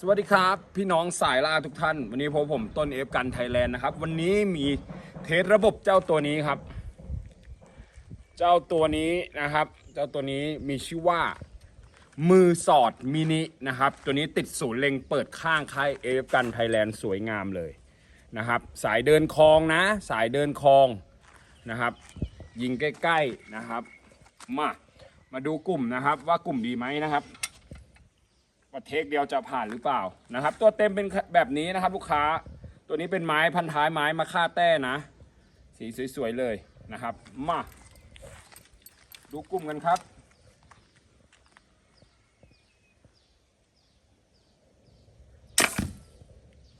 สวัสดีครับพี่น้องสายล่าทุกท่าน วันนี้พบผมต้นเอฟกันไทยแลนด์นะครับ วันนี้มีเทสระบบเจ้าตัวนี้ครับ เจ้าตัวนี้นะครับ เจ้าตัวนี้มีชื่อว่า มือสอดมินินะครับ ตัวนี้ติดศูนย์เล็งเปิดข้างค่ายเอฟกันไทยแลนด์สวยงามเลยนะครับ สายเดินคลองนะ สายเดินคลองนะครับ ยิงใกล้ๆนะครับ มามาดูกลุ่มนะครับว่ากลุ่มดีไหมนะครับ ว่าเทคเดียวจะผ่านหรือเปล่านะครับ ตัวเต็มเป็นแบบนี้นะครับ ลูกค้า ตัวนี้เป็นไม้พันท้ายไม้มาค่าแต้นะ สีสวยๆเลยนะครับ มาดูกลุ่มกันครับ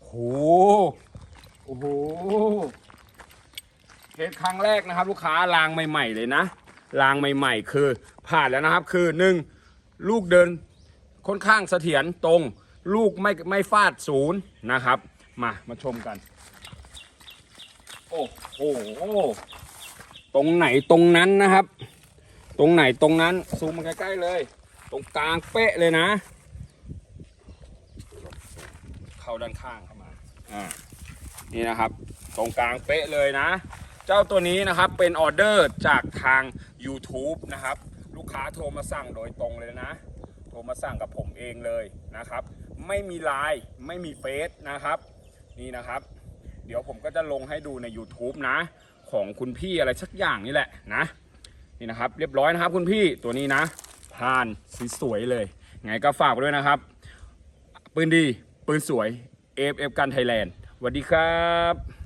โหโอ้โหเทสครั้งแรกนะครับ ลูกค้ารางใหม่ ๆ เลยนะรางใหม่ ๆ คือผ่านแล้วนะครับ คือหนึ่งลูกเดิน ค่อนข้างเสถียรตรงลูกไม่ไม่ฟาดศูนย์นะครับ มามาชมกัน โอ้โหตรงไหนตรงนั้นนะครับ ตรงไหนตรงนั้นซูมมาใกล้ๆเลย ตรงกลางเป๊ะเลยนะ เข้าด้านข้างเข้ามาอ่านี่นะครับ ตรงกลางเป๊ะเลยนะ เจ้าตัวนี้นะครับเป็นออเดอร์จากทาง YouTube นะครับ ลูกค้าโทรมาสั่งโดยตรงเลยนะ รมาสั่งกับผมเองเลยนะครับ ไม่มีไลน์ไม่มีเฟซนะครับ นี่นะครับ เดี๋ยวผมก็จะลงให้ดูใน YouTube นะ ของคุณพี่อะไรสักอย่างนี่แหละนะ นี่นะครับ เรียบร้อยนะครับคุณพี่ตัวนี้นะผ่านสวยๆเลย ไงก็ฝากไว้ด้วยนะครับ ปืนดี ปืนสวย AFF กันไทยแลนด์สวัสดีครับ